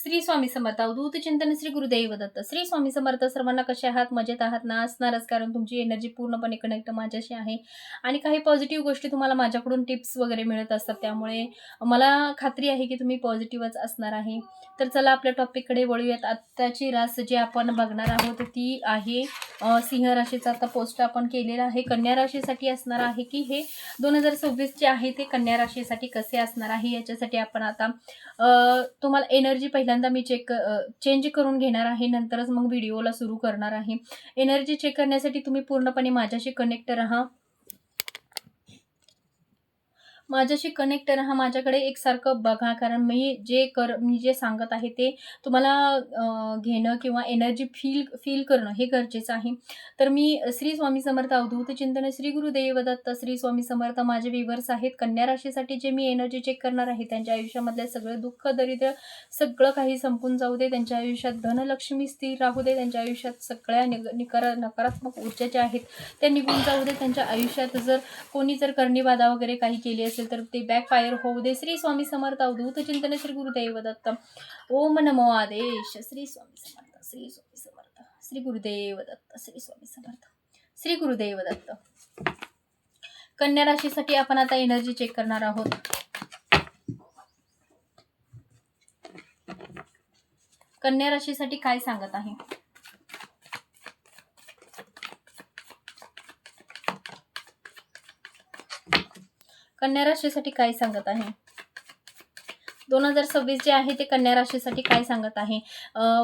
श्री स्वामी समर्थ अवधूत चिंतन श्री गुरुदेव दत्त श्री स्वामी समर्थ सर्वांना कसे आहात? मजेत आहात ना? असणारच कारण तुमची एनर्जी पूर्णपणे कनेक्ट माझ्याशी आहे. आणि काही पॉझिटिव्ह गोष्टी तुम्हाला माझ्याकडून टिप्स वगैरे मिळत असतात त्यामुळे मला खात्री आहे की तुम्ही पॉझिटिव्हच असणार आहे. तर चला आपल्या टॉपिककडे वळूयात. आत्ताची रास जी आपण बघणार आहोत ती आहे सिंह राशीचा. आता पोस्ट आपण केलेला आहे कन्या राशीसाठी असणार आहे की हे दोन हजार सव्वीस जे आहे ते कन्या राशीसाठी कसे असणार आहे? याच्यासाठी आपण आता तुम्हाला एनर्जी पहिल्यांदा मी चेक चेंज करून घेणार आहे नंतरच मग व्हिडिओला सुरू करणार आहे. एनर्जी चेक करण्यासाठी तुम्ही पूर्णपणे माझ्याशी कनेक्ट राहा. माझ्याशी कनेक्ट राहा माझ्याकडे एकसारखं बघा. कारण मी जे कर मी जे सांगत आहे ते तुम्हाला घेणं किंवा एनर्जी फील फील करणं हे गरजेचं आहे. तर मी श्री स्वामी समर्थ अवधूत चिंतन श्री गुरुदेवदत्त श्री स्वामी समर्थ माझे विवर्स आहेत. कन्या राशीसाठी जे मी एनर्जी चेक करणार आहे त्यांच्या आयुष्यामधले सगळं दुःख दरिद्र सगळं काही संपून जाऊ दे. त्यांच्या आयुष्यात धनलक्ष्मी स्थिर राहू दे. त्यांच्या आयुष्यात सगळ्या निग निकार नकारात्मक ऊर्जा ज्या आहेत. त्या निघून जाऊ दे. त्यांच्या आयुष्यात जर कोणी जर कर्णीवादा वगैरे काही केली असेल असेल तर ते बॅकफायर होऊ दे. श्री स्वामी समर्थ अवधूत चिंतन श्री गुरुदेव दत्त. ओम नमो आदेश. श्री स्वामी समर्थ श्री स्वामी समर्थ श्री गुरुदेव दत्त श्री स्वामी समर्थ श्री गुरुदेव दत्त. कन्या राशीसाठी आपण आता एनर्जी चेक करणार आहोत. कन्या राशीसाठी काय सांगत आहे? कन्या राशीसाठी काय सांगत आहे? दोन हजार सव्वीस जे आहे ते कन्या राशीसाठी काय सांगत आहे?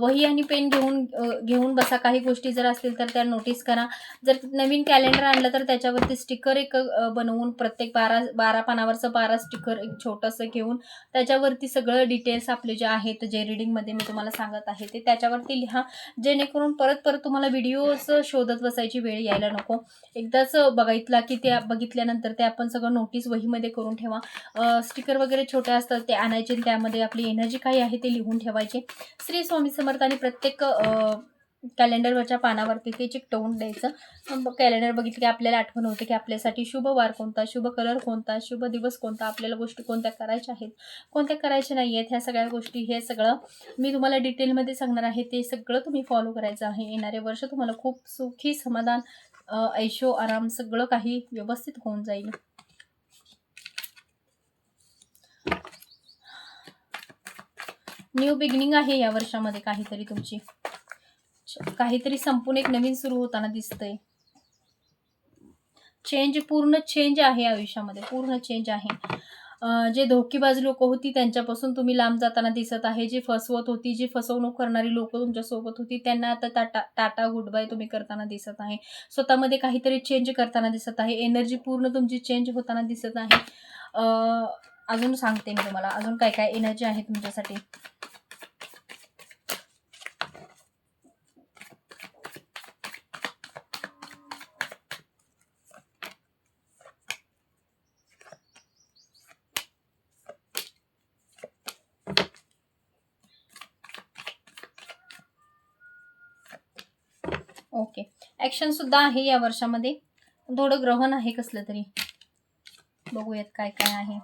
वही आणि पेन घेऊन घेऊन बसा. काही गोष्टी जर असतील तर त्या नोटीस करा. जर नवीन कॅलेंडर आणलं तर त्याच्यावरती स्टिकर एक बनवून प्रत्येक बारा बारा पानावरचं बारा स्टिकर एक छोटंसं घेऊन त्याच्यावरती सगळं डिटेल्स आपले जे आहेत जे रिडिंगमध्ये मी तुम्हाला सांगत आहे ते त्याच्यावरती लिहा. जेणेकरून परत परत तुम्हाला व्हिडिओज शोधत बसायची वेळ यायला नको. एकदाच बघितला की ते बघितल्यानंतर ते आपण सगळं नोटीस वहीमध्ये करून ठेवा. स्टिकर वगैरे छोटे असतात ते आणायचे असतील त्यामध्ये आपली एनर्जी काय आहे ते लिहून ठेवायचे. श्री स्वामी समर्थाने प्रत्येक कॅलेंडरवरच्या पानावरती ते चिकटवून द्यायचं. कॅलेंडर बघितलं की आपल्याला आठवण होते की आपल्यासाठी शुभ वार कोणता शुभ कलर कोणता शुभ दिवस कोणता आपल्याला गोष्टी कोणत्या करायच्या आहेत कोणत्या करायच्या नाही आहेत ह्या सगळ्या गोष्टी हे सगळं मी तुम्हाला डिटेलमध्ये सांगणार आहे. ते सगळं तुम्ही फॉलो करायचं आहे. येणारे वर्ष तुम्हाला खूप सुखी समाधान ऐशो आराम सगळं काही व्यवस्थित होऊन जाईल. न्यू बिगिनिंग आहे या वर्षामध्ये काहीतरी तुमची. काहीतरी संपून एक नवीन सुरू होताना दिसतंय. चेंज पूर्ण चेंज आहे आयुष्यामध्ये. पूर्ण चेंज आहे. जे धोकेबाज लोक होती त्यांच्यापासून तुम्ही लांब जाताना दिसत आहे. जी फसवत होती जी फसवणूक करणारी लोक तुमच्यासोबत होती त्यांना आता टाटा टाटा गुड बाय तुम्ही करताना दिसत आहे. स्वतःमध्ये काहीतरी चेंज करताना दिसत आहे. एनर्जी पूर्ण तुमची चेंज होताना दिसत आहे. अजून सांगते मी तुम्हाला. अजून काय काय एनर्जी आहे तुमच्यासाठी? ओके ॲक्शन सुद्धा आहे या वर्षामध्ये. थोडं ग्रहण आहे कसलं तरी. बघूयात काय काय आहे.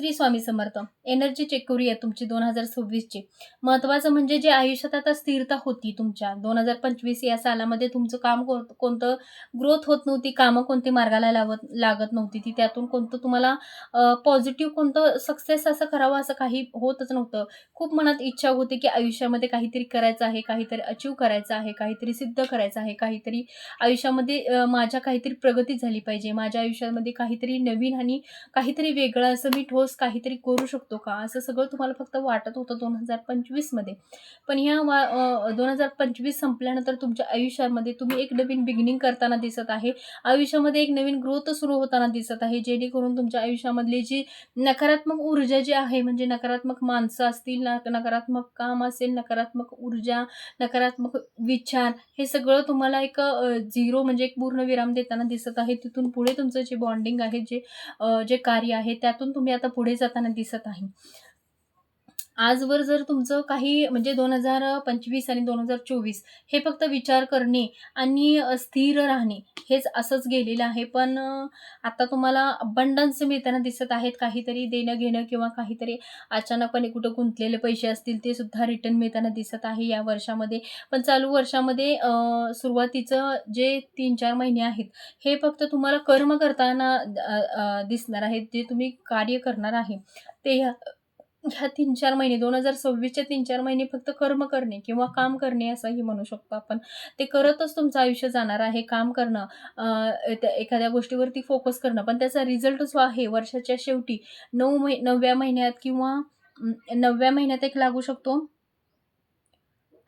श्री स्वामी समर्थ. एनर्जी चेक करूया तुमची दोन हजार सव्वीसची. महत्त्वाचं म्हणजे जे आयुष्यात आता स्थिरता होती तुमच्या. दोन हजार पंचवीस या सालामध्ये तुमचं काम को कोणतं ग्रोथ होत नव्हती कामं कोणती मार्गाला लावत लागत नव्हती ती त्यातून कोणतं तुम्हाला पॉझिटिव्ह कोणतं सक्सेस असं करावं असं काही होतच नव्हतं. खूप मनात इच्छा होती की आयुष्यामध्ये काहीतरी करायचं आहे काहीतरी अचीव करायचं आहे काहीतरी सिद्ध करायचं आहे काहीतरी आयुष्यामध्ये माझ्या काहीतरी प्रगती झाली पाहिजे. माझ्या आयुष्यामध्ये काहीतरी नवीन आणि काहीतरी वेगळं असं मी ठोस काहीतरी करू शकतो का? असं सगळं तुम्हाला फक्त वाटत होतं दोन हजार पंचवीसमध्ये. पण ह्या वा दोन हजार पंचवीस संपल्यानंतर तुमच्या आयुष्यामध्ये तुम्ही एक नवीन बिगिनिंग करताना दिसत आहे. आयुष्यामध्ये एक नवीन ग्रोथ सुरू होताना दिसत आहे जेणेकरून तुमच्या आयुष्यामधली जी नकारात्मक ऊर्जा जी आहे म्हणजे नकारात्मक माणसं असतील नकारात्मक काम असेल नकारात्मक ऊर्जा नकारात्मक विचार हे सगळं तुम्हाला एक झिरो म्हणजे एक पूर्ण विराम देताना दिसत आहे. तिथून पुढे तुमचं जे बॉन्डिंग आहे जे जे कार्य आहे त्यातून तुम्ही आता पुढे जाताना दिसत आहे. आजवर जर तुमचं काही म्हणजे दोन हजार पंचवीस आणि दोन हजार चोवीस हे फक्त विचार करणे आणि स्थिर राहणे हेच असंच गेलेलं आहे. पण आता तुम्हाला अबंडन्स मिळताना दिसत आहेत. काहीतरी देणं घेणं किंवा काहीतरी अचानकपणे कुठं गुंतलेले पैसे असतील ते सुद्धा रिटर्न मिळताना दिसत आहे या वर्षामध्ये. पण चालू वर्षामध्ये सुरुवातीचं जे तीन चार महिने आहेत हे फक्त तुम्हाला कर्म करताना दिसणार आहेत. जे तुम्ही कार्य करणार आहे ते ह्या तीन चार महिने दोन हजार सव्वीसचे तीन चार महिने फक्त कर्म करणे किंवा काम करणे असंही म्हणू शकतो आपण. ते करतच तुमचं आयुष्य जाणार आहे काम करणं त्या एखाद्या गोष्टीवरती फोकस करणं. पण त्याचा रिझल्ट जो आहे वर्षाच्या शेवटी नऊ महि नवव्या महिन्यात किंवा नवव्या महिन्यात एक लागू शकतो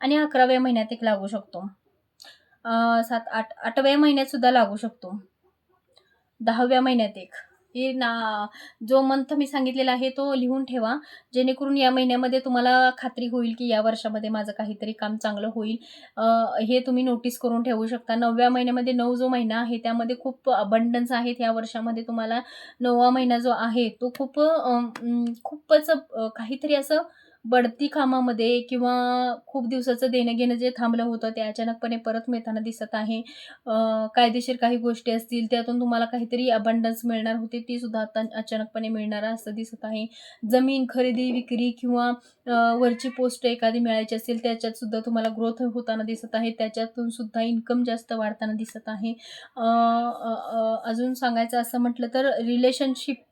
आणि अकराव्या महिन्यात एक लागू शकतो. सात आठ आठव्या महिन्यात सुद्धा लागू शकतो. दहाव्या महिन्यात एक. हे ना जो मंथ मी सांगितलेला आहे तो लिहून ठेवा. जेणेकरून या महिन्यामध्ये तुम्हाला खात्री होईल की या वर्षामध्ये माझं काहीतरी काम चांगलं होईल. हे तुम्ही नोटीस करून ठेवू शकता. नवव्या महिन्यामध्ये नऊ जो महिना आहे त्यामध्ये खूप अबंडन्स आहेत या वर्षामध्ये तुम्हाला नववा महिना जो आहे तो खूप खूपच काहीतरी असं बढती कामामध्ये किंवा खूप दिवसाचं देणं घेणं जे थांबलं होतं ते अचानकपणे परत मिळताना दिसत आहे. कायदेशीर काही गोष्टी असतील त्यातून तुम्हाला काहीतरी अबंडन्स मिळणार होते ती सुद्धा आता अचानकपणे मिळणार असं दिसत आहे. जमीन खरेदी विक्री किंवा वरची पोस्ट एखादी मिळायची असेल त्याच्यात सुद्धा तुम्हाला ग्रोथ होताना दिसत आहे. त्याच्यातून सुद्धा इन्कम जास्त वाढताना दिसत आहे. अजून सांगायचं असं म्हटलं तर रिलेशनशिप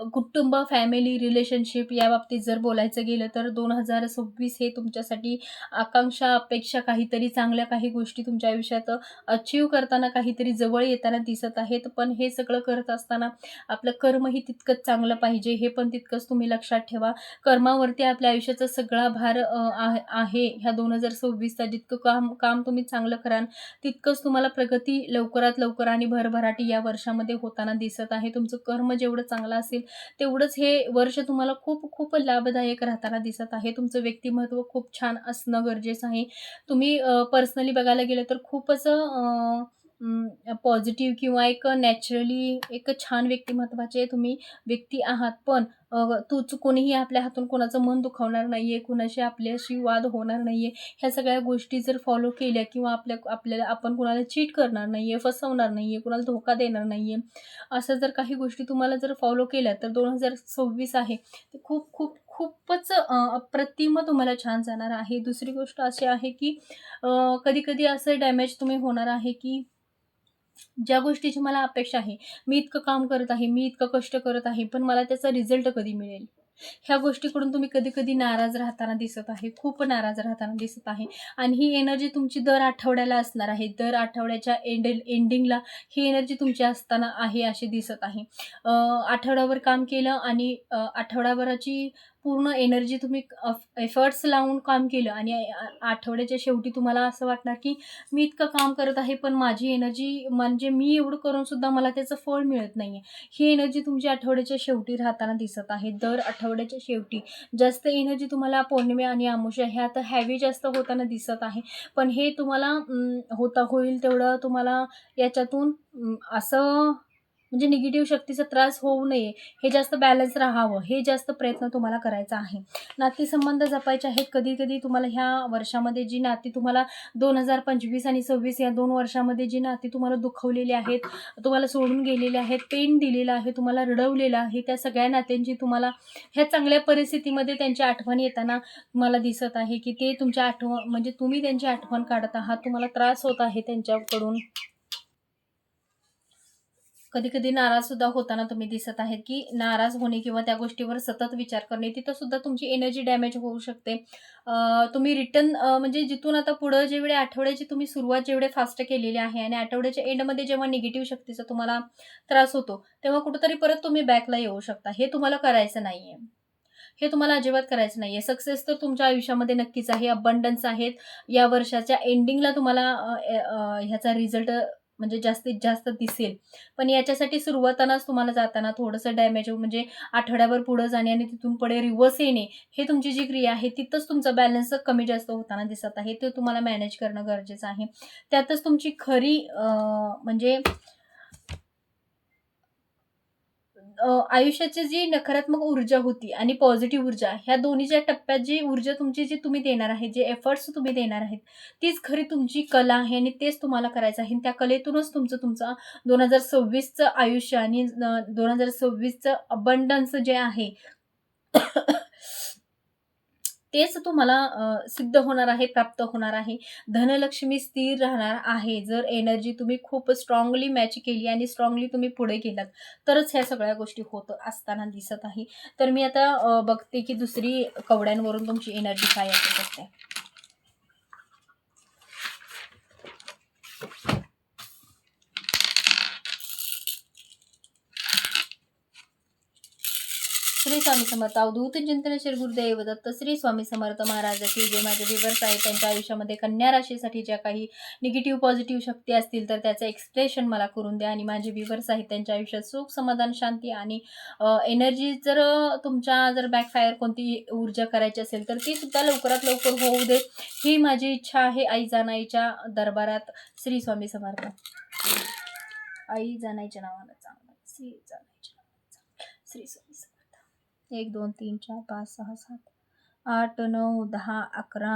कुटुंब फॅमिली रिलेशनशिप या बाबतीत जर बोलायचं गेलं तर दोन हजार सव्वीस हे तुमच्यासाठी आकांक्षा अपेक्षा काहीतरी चांगल्या काही गोष्टी तुमच्या आयुष्यात अचीव करताना काहीतरी जवळ येताना दिसत आहेत. पण हे सगळं करत असताना आपलं कर्मही तितकंच चांगलं पाहिजे हे पण तितकंच तुम्ही लक्षात ठेवा. कर्मावरती आपल्या आयुष्याचा सगळा भार आहे. ह्या दोन हजार सव्वीसचा जितकं काम काम तुम्ही चांगलं कराल तितकंच तुम्हाला प्रगती लवकरात लवकर आणि भरभराटी या वर्षामध्ये होताना दिसत आहे. तुमचं कर्म जेवढं चांगलं असेल तेवढंच हे वर्ष तुम्हाला खूप खूप लाभदायक राहताना दिसत आहे. तुमचं व्यक्तिमत्व खूप छान असणं गरजेचं आहे. तुम्ही पर्सनली बघायला गेलं तर खूपच पॉझिटिव्ह किंवा एक नॅचरली एक छान व्यक्तिमत्वाचे तुम्ही व्यक्ती आहात. पण तूच कोणीही आपल्या हातून कोणाचं मन दुखावणार नाही आहे कुणाशी आपल्याशी वाद होणार नाही आहे ह्या सगळ्या गोष्टी जर फॉलो केल्या किंवा आपल्या आपल्याला आपण कुणाला चीट करणार नाही आहे फसवणार नाही आहे कुणाला धोका देणार नाही आहे असं जर काही गोष्टी तुम्हाला जर फॉलो केल्या तर दोन हजार सव्वीस आहे. ते खूप खूप खूपच अप्रतिम तुम्हाला छान जाणार आहे. दुसरी गोष्ट अशी आहे की कधी कधी असं डॅमेज तुम्ही होणार आहे की ज्या गोष्टीची मला अपेक्षा आहे मी इतकं काम करत आहे मी इतकं कष्ट करत आहे पण मला त्याचा रिझल्ट कधी मिळेल? ह्या गोष्टीकडून तुम्ही कधी कधी नाराज राहताना दिसत आहे खूप नाराज राहताना दिसत आहे. आणि ही एनर्जी तुमची दर आठवड्याला असणार आहे. दर आठवड्याच्या एंड एंडिंगला ही एनर्जी तुमची असताना आहे अशी दिसत आहे. आठवड्यावर आठवड्याभर काम केलं आणि आठवड्याभराची पूर्ण एनर्जी तुम्ही एफर्ट्स लावून काम केलं आणि आठवड्याच्या शेवटी तुम्हाला असं वाटणार की मी इतकं काम करत आहे पण माझी एनर्जी म्हणजे मी एवढं करून सुद्धा मला त्याचं फळ मिळत नाही आहे ही एनर्जी तुमची आठवड्याच्या शेवटी राहताना दिसत आहे. दर आठवड्याच्या शेवटी जास्त एनर्जी तुम्हाला पौर्णिमे आणि आमुष्या ह्या आता हॅवी जास्त होताना दिसत आहे. पण हे तुम्हाला होता होईल तेवढं तुम्हाला याच्यातून असं म्हणजे निगेटिव्ह शक्तीचा त्रास होऊ नये. हे जास्त बॅलन्स राहावं. हे जास्त प्रयत्न तुम्हाला करायचा आहे. नातेसंबंध जपायचे आहेत. कधी कधी तुम्हाला ह्या वर्षामध्ये जी नाती तुम्हाला दोन हजार पंचवीस आणि सव्वीस या दोन वर्षामध्ये जी नाती तुम्हाला दुखवलेली आहेत तुम्हाला सोडून गेलेले आहेत पेन दिलेलं आहे तुम्हाला रडवलेलं आहे त्या सगळ्या नात्यांची तुम्हाला ह्या चांगल्या परिस्थितीमध्ये त्यांची आठवण येताना तुम्हाला दिसत आहे की ते तुमच्या आठवण म्हणजे तुम्ही त्यांची आठवण काढत आहात. तुम्हाला त्रास होत आहे त्यांच्याकडून. कधी कधी नाराज सुद्धा होताना तुम्ही दिसत आहेत की नाराज होणे किंवा त्या गोष्टीवर सतत विचार करणे तिथं सुद्धा तुमची एनर्जी डॅमेज होऊ शकते. तुम्ही रिटर्न म्हणजे जिथून आता पुढं जेवढे आठवड्याची तुम्ही सुरुवात जेवढे फास्ट केलेली आहे आणि आठवड्याच्या एंडमध्ये जेव्हा निगेटिव्ह शक्तीचा तुम्हाला त्रास होतो तेव्हा कुठंतरी परत तुम्ही बॅकला येऊ शकता. हे तुम्हाला करायचं नाही आहे हे तुम्हाला अजिबात करायचं नाही आहे सक्सेस तर तुमच्या आयुष्यामध्ये नक्कीच आहे. अबंडन्स आहेत. या वर्षाच्या एंडिंगला तुम्हाला ह्याचा रिझल्ट म्हणजे जास्तीत जास्त दिसेल. पण याच्यासाठी सुरुवातानाच तुम्हाला जाताना थोडंसं डॅमेज म्हणजे आठवड्याभर पुढं जाणे आणि तिथून पुढे रिव्हर्स येणे हे तुमची जी क्रिया आहे तिथंच तुमचा बॅलन्स कमी जास्त होताना दिसत आहे. ते तुम्हाला मॅनेज करणं गरजेचं आहे. त्यातच तुमची खरी म्हणजे आयुष्याची जी नकारात्मक ऊर्जा होती आणि पॉझिटिव्ह ऊर्जा ह्या दोन्हीच्या टप्प्यात जी ऊर्जा तुमची जी तुम्ही देणार आहे जे एफर्ट्स तुम्ही देणार आहेत तीच खरी तुमची कला आहे आणि तेच तुम्हाला करायचं आहे. त्या कलेतूनच तुमचं तुमचं दोन हजार सव्वीसचं आयुष्य आणि दोन हजार सव्वीसचं अबंडन्स जे आहे तेच तुम्हाला सिद्ध होणार आहे प्राप्त होणार आहे. धनलक्ष्मी स्थिर राहणार आहे. जर एनर्जी तुम्ही खूप स्ट्रॉंगली मॅच केली आणि स्ट्रॉंगली तुम्ही पुढे गेलात तरच ह्या सगळ्या गोष्टी होत असताना दिसत आहे. तर मी आता बघते की दुसरी कवड्यांवरून तुमची एनर्जी काय असू शकते. श्री स्वामी समर्थ अवधूत चिंतन श्री गुरुदेव दत्त श्री स्वामी समर्थ महाराज की जे माझे विवर्स आहेत त्यांच्या आयुष्यामध्ये कन्या राशीसाठी ज्या काही निगेटिव्ह पॉझिटिव्ह शक्ती असतील तर त्याचं एक्सप्रेशन मला करून द्या. आणि माझे विवर्स आहेत त्यांच्या आयुष्यात सुख समाधान शांती आणि एनर्जी जर तुमच्या जर बॅकफायर कोणती ऊर्जा करायची असेल तर ती सुद्धा लवकरात लवकर होऊ दे. ही माझी इच्छा आहे आई जानाईच्या दरबारात. श्री स्वामी समर्थ. आई जानाईच्या नावानं चांगलं श्री जानाईच्या नावानं चांगलं श्री स्वामी समर्थ. एक दोन तीन चार पाच सहा सात आठ नऊ दहा अकरा.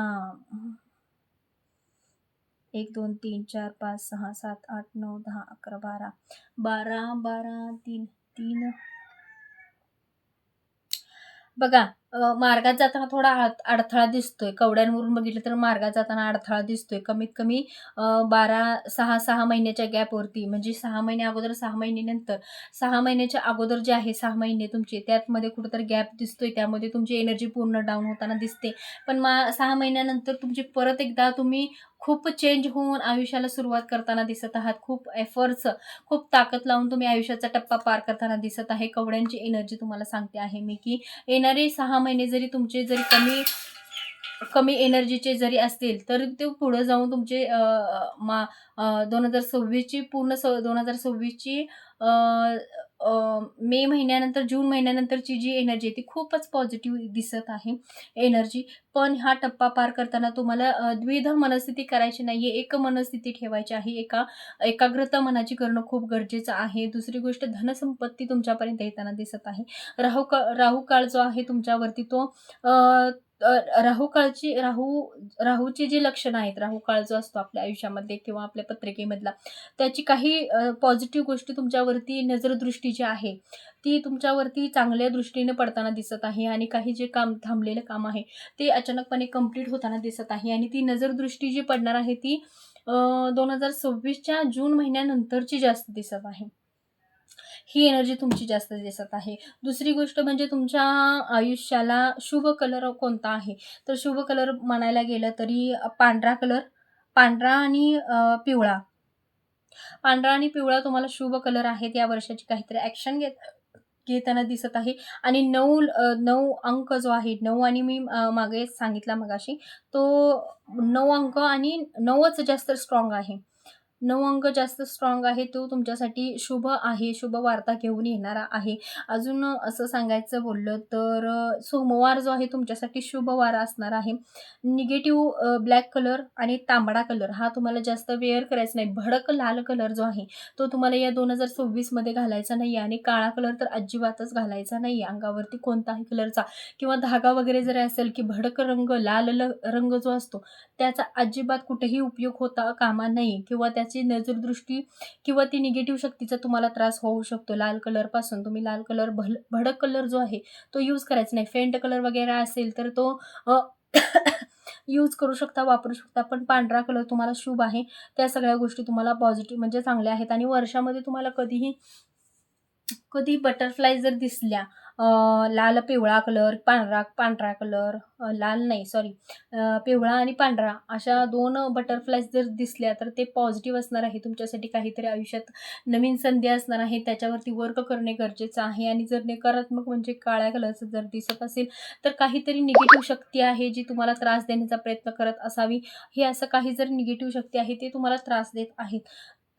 एक दोन तीन चार पाच सहा सात आठ नऊ दहा अकरा बारा. बारा बारा तीन तीन. बघा मार्गात जाताना थोडा अडथळा दिसतोय. कवड्यांवरून बघितलं तर मार्गात जाताना अडथळा दिसतोय. कमीत कमी बारा सहा सहा महिन्याच्या गॅपवरती म्हणजे सहा महिने अगोदर सहा महिन्यानंतर सहा महिन्याच्या अगोदर जे आहे सहा महिने तुमचे त्यातमध्ये कुठंतरी गॅप दिसतोय. त्यामध्ये तुमची एनर्जी पूर्ण डाऊन होताना दिसते. पण मा सहा महिन्यानंतर तुमची परत एकदा तुम्ही खूप चेंज होऊन आयुष्याला सुरुवात करताना दिसत आहात. खूप एफर्ट्स खूप ताकद लावून तुम्ही आयुष्याचा टप्पा पार करताना दिसत आहे. कवड्यांची एनर्जी तुम्हाला सांगते आहे मी की येणारे सहा महिने जरी तुमचे जरी कमी कमी एनर्जीचे जरी असतील तर ते पुढं जाऊन तुमचे मा दोन हजार सव्वीसची पूर्ण स दोन हजार सव्वीसची मे महिन्यानंतर जून महिन्यानंतरची जी एनर्जी आहे ती खूपच पॉझिटिव्ह दिसत आहे. एनर्जी पण हा टप्पा पार करताना तुम्हाला द्विध द्विधा मनस्थिती करायची नाही आहे एक मनस्थिती ठेवायची आहे. एका एकाग्रता मनाची करणं खूप गरजेचं आहे. दुसरी गोष्ट धनसंपत्ती तुमच्यापर्यंत येताना दिसत आहे. राहू का राहू काळ जो आहे तुमच्यावरती तो राहू काळची राहू राहूची जी लक्षणं आहेत राहू काळ जो असतो आपल्या आयुष्यामध्ये किंवा आपल्या पत्रिकेमधला त्याची काही पॉझिटिव्ह गोष्टी तुमच्यावरती नजरदृष्टी जी आहे ती तुमच्यावरती चांगल्या दृष्टीने पडताना दिसत आहे आणि काही जे काम थांबलेलं काम आहे ते अचानकपणे कंप्लीट होताना दिसत आहे आणि ती नजरदृष्टी जी पडणार आहे ती दोन हजार सव्वीसच्या जून महिन्यानंतरची जास्त दिसत आहे. ही एनर्जी तुमची जास्त दिसत आहे. दुसरी गोष्ट म्हणजे तुमच्या आयुष्याला शुभ कलर कोणता आहे? तर शुभ कलर म्हणायला गेलं तरी पांढरा कलर पांढरा आणि पिवळा. पांढरा आणि पिवळा तुम्हाला शुभ कलर आहेत या वर्षाची काहीतरी ॲक्शन घेत घेताना दिसत आहे. आणि नऊ नऊ अंक जो आहे नऊ आणि मी मागे सांगितला मगाशी तो नऊ अंक आणि नऊच जास्त स्ट्रॉंग आहे. नऊ अंक जास्त स्ट्रॉंग आहे तो तुमच्यासाठी शुभ आहे शुभ वार्ता घेऊन येणारा आहे. अजून असं सांगायचं बोललं तर सोमवार जो आहे तुमच्यासाठी शुभ वार असणार आहे. निगेटिव्ह ब्लॅक कलर आणि तांबडा कलर हा तुम्हाला जास्त वेअर करायचा नाही. भडक लाल कलर जो आहे तो तुम्हाला या दोन हजार सव्वीसमध्ये घालायचा नाही आहे आणि काळा कलर तर अजिबातच घालायचा नाही आहे अंगावरती कोणताही कलरचा किंवा धागा वगैरे जरी असेल की भडक रंग लाल ल रंग जो असतो त्याचा अजिबात कुठेही उपयोग होता कामा नाही किंवा त्याचा नजरदृष्टी किंवा ती निगेटिव्ह शक्तीचा तुम्हाला त्रास होऊ शकतो. लाल कलरपासून तुम्ही लाल कलर भल भडक कलर जो आहे तो यूज करायचा नाही. फेंट कलर वगैरे असेल तर तो यूज करू शकता वापरू शकता. पण पांढरा कलर तुम्हाला शुभ आहे. त्या सगळ्या गोष्टी तुम्हाला पॉझिटिव्ह म्हणजे चांगल्या आहेत. आणि वर्षामध्ये तुम्हाला कधीही कधी बटरफ्लाय जर दिसल्या लाल पिवळा कलर पांढरा पांढरा कलर लाल नाही सॉरी पिवळा आणि पांढरा अशा दोन बटरफ्लायज जर दिसल्या तर ते पॉझिटिव्ह असणार आहे. तुमच्यासाठी काहीतरी आयुष्यात नवीन संधी असणार आहे. त्याच्यावरती वर्क करणे गरजेचं आहे. आणि जर नकारात्मक म्हणजे काळ्या कलरचं जर दिसत असेल तर काहीतरी निगेटिव्ह शक्ती आहे जी तुम्हाला त्रास देण्याचा प्रयत्न करत असावी. हे असं काही जर निगेटिव्ह शक्ती आहे ते तुम्हाला त्रास देत आहेत.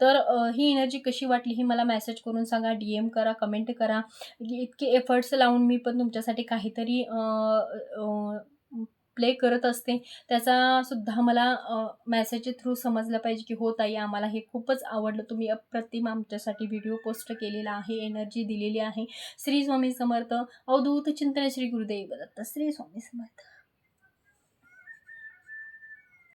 तर ही एनर्जी कशी वाटली ही मला मेसेज करून सांगा डी एम करा कमेंट करा. इतके एफर्ट्स लावून मी पण तुमच्यासाठी काहीतरी प्ले करत असते. त्याचा सुद्धा मला मॅसेजच्या थ्रू समजलं पाहिजे की हो ताई आम्हाला हे खूपच आवडलं. तुम्ही अप्रतिम आमच्यासाठी व्हिडिओ पोस्ट केलेला आहे एनर्जी दिलेली आहे. श्री स्वामी समर्थ अवधूत चिंतन श्री गुरुदेव दत्त श्री स्वामी समर्थ.